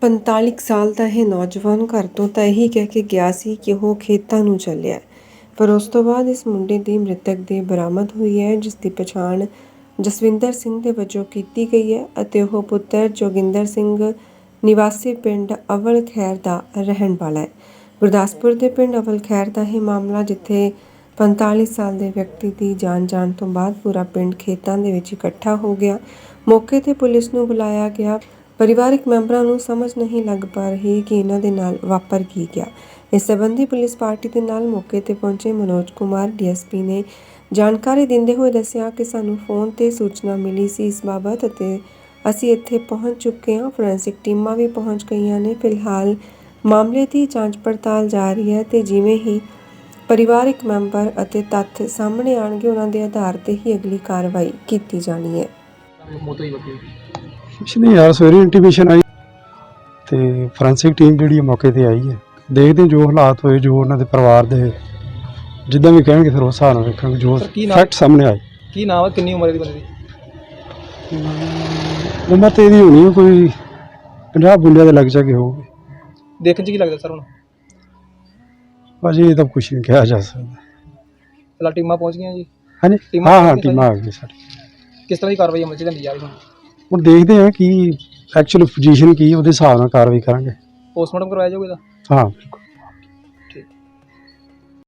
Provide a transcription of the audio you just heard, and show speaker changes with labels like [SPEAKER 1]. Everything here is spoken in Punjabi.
[SPEAKER 1] 45 ਸਾਲ ਦਾ ਇਹ ਨੌਜਵਾਨ ਘਰ ਤੋਂ ਤਾਂ ਇਹੀ ਕਹਿ ਕੇ ਗਿਆ ਸੀ ਕਿ ਉਹ ਖੇਤਾਂ ਨੂੰ ਚੱਲਿਆ ਪਰ ਉਸ ਤੋਂ ਬਾਅਦ ਇਸ ਮੁੰਡੇ ਦੀ ਮ੍ਰਿਤਕ ਦੇ ਬਰਾਮਦ ਹੋਈ ਹੈ, ਜਿਸ ਦੀ ਪਛਾਣ ਜਸਵਿੰਦਰ ਸਿੰਘ ਦੇ ਵਜੋਂ ਕੀਤੀ ਗਈ ਹੈ ਅਤੇ ਉਹ ਪੁੱਤਰ ਜੋਗਿੰਦਰ ਸਿੰਘ ਨਿਵਾਸੀ ਪਿੰਡ ਅਵਲ ਖੈਰ ਦਾ ਰਹਿਣ ਵਾਲਾ ਹੈ। ਗੁਰਦਾਸਪੁਰ ਦੇ ਪਿੰਡ ਅਵਲ ਖੈਰ ਦਾ ਇਹ ਮਾਮਲਾ ਜਿੱਥੇ 45 ਸਾਲ ਦੇ ਵਿਅਕਤੀ ਦੀ ਜਾਨ ਜਾਣ ਤੋਂ ਬਾਅਦ ਪੂਰਾ ਪਿੰਡ ਖੇਤਾਂ ਦੇ ਵਿੱਚ ਇਕੱਠਾ ਹੋ ਗਿਆ। ਮੌਕੇ ਤੇ ਪੁਲਿਸ ਨੂੰ ਬੁਲਾਇਆ ਗਿਆ। ਪਰਿਵਾਰਕ ਮੈਂਬਰਾਂ ਨੂੰ ਸਮਝ ਨਹੀਂ ਲੱਗ ਪਾ ਰਹੀ ਕਿ ਇਹਨਾਂ ਦੇ ਨਾਲ ਵਾਪਰ ਕੀ ਗਿਆ। ਇਸ ਸੰਬੰਧੀ ਪੁਲਿਸ ਪਾਰਟੀ ਦੇ ਨਾਲ ਮੌਕੇ ਤੇ ਪਹੁੰਚੇ ਮਨੋਜ ਕੁਮਾਰ, ਡੀਐਸਪੀ ਨੇ ਜਾਣਕਾਰੀ ਦਿੰਦੇ ਹੋਏ ਦੱਸਿਆ ਕਿ ਸਾਨੂੰ ਫੋਨ ਤੇ ਸੂਚਨਾ ਮਿਲੀ ਸੀ ਇਸ ਬਾਬਤ ਅਤੇ ਅਸੀਂ ਇੱਥੇ ਪਹੁੰਚ ਚੁੱਕੇ ਹਾਂ। ਫੋਰੈਂਸਿਕ ਟੀਮਾਂ ਵੀ ਪਹੁੰਚ ਗਈਆਂ ਨੇ। ਫਿਲਹਾਲ ਮਾਮਲੇ ਦੀ ਜਾਂਚ ਪੜਤਾਲ ਜਾਰੀ ਹੈ ਤੇ ਜਿਵੇਂ ਹੀ ਪਰਿਵਾਰਕ ਮੈਂਬਰ ਅਤੇ ਤੱਥ ਸਾਹਮਣੇ ਆਣਗੇ ਉਹਨਾਂ ਦੇ ਆਧਾਰ ਤੇ ਹੀ ਅਗਲੀ ਕਾਰਵਾਈ ਕੀਤੀ ਜਾਣੀ ਹੈ।
[SPEAKER 2] ਮੌਤ ਹੋਈ ਬੱਕੀ
[SPEAKER 3] ਕੁਛ ਨਹੀਂ ਯਾਰ ਸਵੇਰੇ ਇੰਟੀਮੇਸ਼ਨ ਆਈ ਤੇ ਫੋਰੈਂਸਿਕ ਟੀਮ ਜਿਹੜੀ ਹੈ ਮੌਕੇ ਤੇ ਆਈ ਹੈ। ਦੇਖਦੇ ਹਾਂ ਜੋ ਹਾਲਾਤ ਹੋਏ ਜੋ ਉਹਨਾਂ ਦੇ ਪਰਿਵਾਰ ਦੇ ਜਿੱਦਾਂ ਵੀ ਕਹਿਣਗੇ ਫਿਰ ਉਸ ਹਿਸਾਬ ਨਾਲ ਵੇਖਾਂਗੇ ਜੋ
[SPEAKER 2] ਕੀ ਨਾਮ-
[SPEAKER 3] ਫੈਕਟ ਸਾਹਮਣੇ ਆਏ।
[SPEAKER 2] ਕੀ ਨਾਮ ਹੈ? ਕਿੰਨੀ ਉਮਰ ਹੈ ਦੀ ਬੰਦੇ ਦੀ?
[SPEAKER 3] ਉਮਰ ਤੇ ਇਹਦੀ ਹੋਣੀ ਹੈ ਕੋਈ 50 ਬੁੰਡਿਆਂ ਦੇ ਲੱਗ ਜਾਗੇ ਹੋਊਗੀ।
[SPEAKER 2] ਦੇਖਣ ਚ ਕੀ ਲੱਗਦਾ ਸਰ ਹੁਣ?
[SPEAKER 3] ਭਾਜੀ ਇਹ ਤਾਂ ਕੁਛ ਨਹੀਂ ਕਿਹਾ ਜਾ ਸਕਦਾ।
[SPEAKER 2] ਫਿਲਹਾਲ ਟੀਮਾਂ ਪਹੁੰਚ ਗਈਆਂ ਜੀ।
[SPEAKER 3] ਹਾਂਜੀ
[SPEAKER 2] ਟੀਮਾਂ
[SPEAKER 3] ਹਾਂ ਹਾਂ ਟੀਮਾਂ ਆ ਗਈਆਂ ਸਾਡੀ।
[SPEAKER 2] ਕਿਸ ਤਰ੍ਹਾਂ ਦੀ ਕਾਰਵਾਈ ਅਮਲ ਚ ਲਿਆਂਦੀ ਜਾ ਰਹੀ ਹੁਣ?
[SPEAKER 3] ਹੁਣ ਦੇਖਦੇ ਹਾਂ ਕੀ ਐਕਚੁਅਲ ਪੋਜੀਸ਼ਨ ਕੀ ਹੈ, ਉਹਦੇ ਹਿਸਾਬ ਨਾਲ ਕਾਰਵਾਈ ਕਰਾਂਗੇ।
[SPEAKER 2] ਪੋਸਟਮਾਰਟਮ ਕਰਵਾਇਆ ਜਾਊਗਾ ਇਹਦਾ?
[SPEAKER 3] ਹਾਂ ਬਿਲਕੁਲ।